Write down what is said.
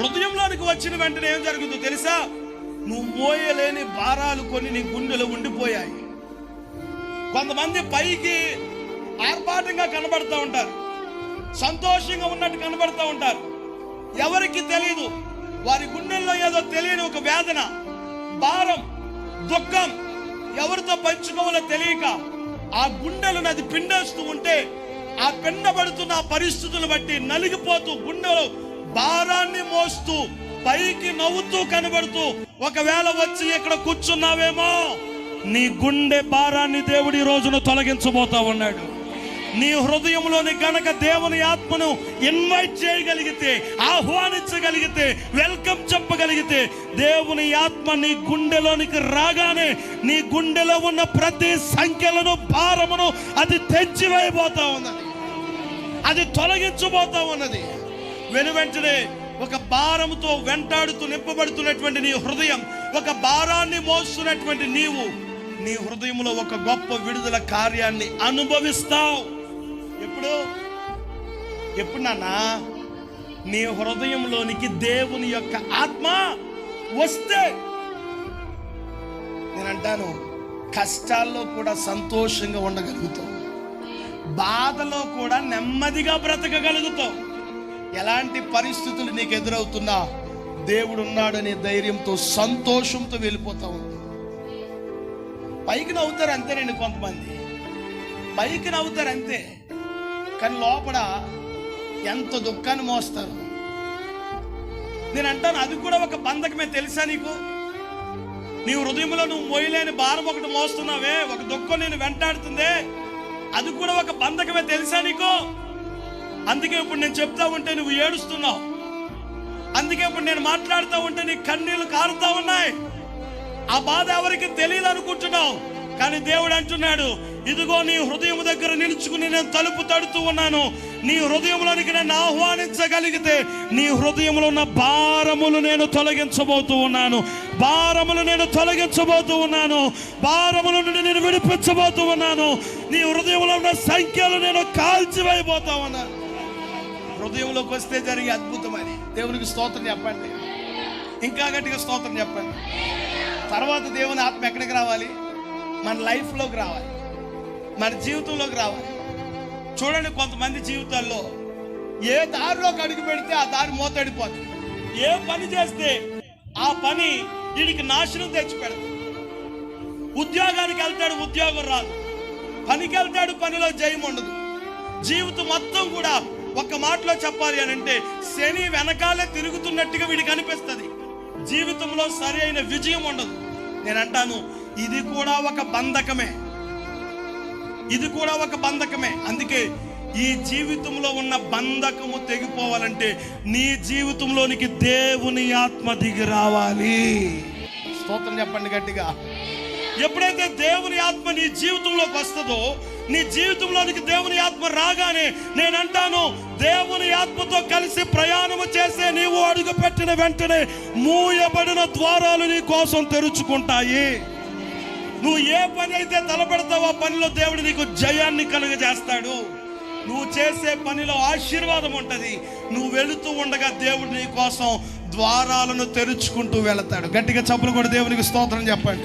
హృదయంలోనికి వచ్చిన వెంటనే ఏం జరుగుతుందో తెలుసా? నువ్వు మోయలేని భారాలు కొన్ని నీ గుండెలో ఉండిపోయాయి. కొంతమంది పైకి ఆర్భాటంగా కనబడుతూ ఉంటారు. సంతోషంగా ఉన్నట్టు కనబడుతూ ఉంటారు. ఎవరికి తెలియదు వారి గుండెల్లో ఏదో తెలియని ఒక వేదన భారం దుఃఖం ఎవరితో పంచుకోవాలో తెలియక ఆ గుండెలను అది పిండేస్తూ ఉంటే ఆ పిండబడుతున్న పరిస్థితులు బట్టి నలిగిపోతూ గుండెలో భారాన్ని మోస్తూ పైకి నవ్వుతూ కనబడుతూ ఒకవేళ వచ్చి ఇక్కడ కూర్చున్నావేమో నీ గుండె భారాన్ని దేవుడి ఈ రోజున తొలగించబోతా ఉన్నాడు. నీ హృదయంలోని గనక దేవుని ఆత్మను ఇన్వైట్ చేయగలిగితే ఆహ్వానించగలిగితే వెల్కమ్ చెప్పగలిగితే దేవుని ఆత్మ నీ గుండెలోనికి రాగానే నీ గుండెలో ఉన్న ప్రతి సంఖ్యలను భారమును అది తెంచివేయబోతా ఉన్నది. అది తొలగించబోతా ఉన్నది. వెను వెంటనే ఒక భారంతో వెంటాడుతూ నింపబడుతున్నటువంటి నీ హృదయం ఒక భారాన్ని మోస్తున్నటువంటి నీవు నీ హృదయంలో ఒక గొప్ప విడుదల కార్యాన్ని అనుభవిస్తావు. ఎప్పుడు? ఎప్పుడు నానా నీ హృదయంలోనికి దేవుని యొక్క ఆత్మ వస్తే. నేను అంటాను కష్టాల్లో కూడా సంతోషంగా ఉండగలుగుతావు. బాధలో కూడా నెమ్మదిగా బ్రతకగలుగుతావు. ఎలాంటి పరిస్థితులు నీకు ఎదురవుతున్నా దేవుడు ఉన్నాడనే ధైర్యంతో సంతోషంతో వెళ్ళిపోతా ఉంది. పైకి నవ్వుతారు అంతేనండి కొంతమంది. పైకి నవ్వుతారు అంతే. కానీ లోపల ఎంత దుఃఖాన్ని మోస్తారు. నేను అంటాను అది కూడా ఒక బంధకమే తెలుసా నీకు? నీ హృదయంలో నువ్వు మోయలేని భారం ఒకటి మోస్తున్నావే ఒక దుఃఖం నేను వెంటాడుతుందే అది కూడా ఒక బంధకమే తెలుసా నీకు? అందుకే ఇప్పుడు నేను చెప్తా ఉంటే నువ్వు ఏడుస్తున్నావు. అందుకే ఇప్పుడు నేను మాట్లాడుతూ ఉంటే నీ కన్నీళ్ళు కారుతా ఉన్నాయి. ఆ బాధ ఎవరికి తెలియదు అనుకుంటున్నావు. కానీ దేవుడు అంటున్నాడు ఇదిగో నీ హృదయం దగ్గర నిలుచుకుని నేను తలుపు తడుతూ ఉన్నాను. నీ హృదయంలోనికి నేను ఆహ్వానించగలిగితే నీ హృదయంలో ఉన్న భారములు నేను తొలగించబోతూ ఉన్నాను. భారములు నేను తొలగించబోతూ ఉన్నాను. భారముల నుండి నేను విడిపించబోతూ ఉన్నాను. నీ హృదయంలో ఉన్న సంఖ్యలు నేను కాల్చివేయబోతా ఉన్నాను. హృదయంలోకి వస్తే జరిగే అద్భుతం అని దేవునికి స్తోత్రం చెప్పండి. ఇంకా గట్టిగా స్తోత్రం చెప్పండి. తర్వాత దేవుని ఆత్మ ఎక్కడికి రావాలి? మన లైఫ్లోకి రావాలి. మన జీవితంలోకి రావాలి. చూడండి కొంతమంది జీవితాల్లో ఏ దారిలోకి అడుగు పెడితే ఆ దారి మూతడిపోతుంది. ఏ పని చేస్తే ఆ పని వీడికి నాశనం తెచ్చి పెడతాడు ఉద్యోగానికి వెళ్తాడు ఉద్యోగం రాదు. పనికి వెళ్తాడు పనిలో జయం ఉండదు. జీవితం మొత్తం కూడా ఒక మాటలో చెప్పాలి అని అంటే శని వెనకాలే తిరుగుతున్నట్టుగా వీడికి అనిపిస్తుంది. జీవితంలో సరి అయిన విజయం ఉండదు. నేను అంటాను ఇది కూడా ఒక బంధకమే. ఇది కూడా ఒక బంధకమే. అందుకే ఈ జీవితంలో ఉన్న బంధకము తెగిపోవాలంటే నీ జీవితంలోనికి దేవుని ఆత్మ దిగి రావాలి. స్తోత్రం చెప్పండి గట్టిగా. ఎప్పుడైతే దేవుని ఆత్మ నీ జీవితంలోకి వస్తుందో నీ జీవితంలోనికి దేవుని ఆత్మ రాగానే నేను అంటాను దేవుని ఆత్మతో కలిసి ప్రయాణము చేసే నీవు అడుగు పెట్టిన వెంటనే మూయబడిన ద్వారాలు నీ కోసం తెరుచుకుంటాయి. నువ్వు ఏ పని అయితే తలపెడతావో ఆ పనిలో దేవుడు నీకు జయాన్ని కలుగజేస్తాడు. నువ్వు చేసే పనిలో ఆశీర్వాదం ఉంటుంది. నువ్వు వెళుతూ ఉండగా దేవుడు నీ కోసం ద్వారాలను తెరుచుకుంటూ వెళతాడు. గట్టిగా చప్పులు కూడా దేవునికి స్తోత్రం చెప్పండి.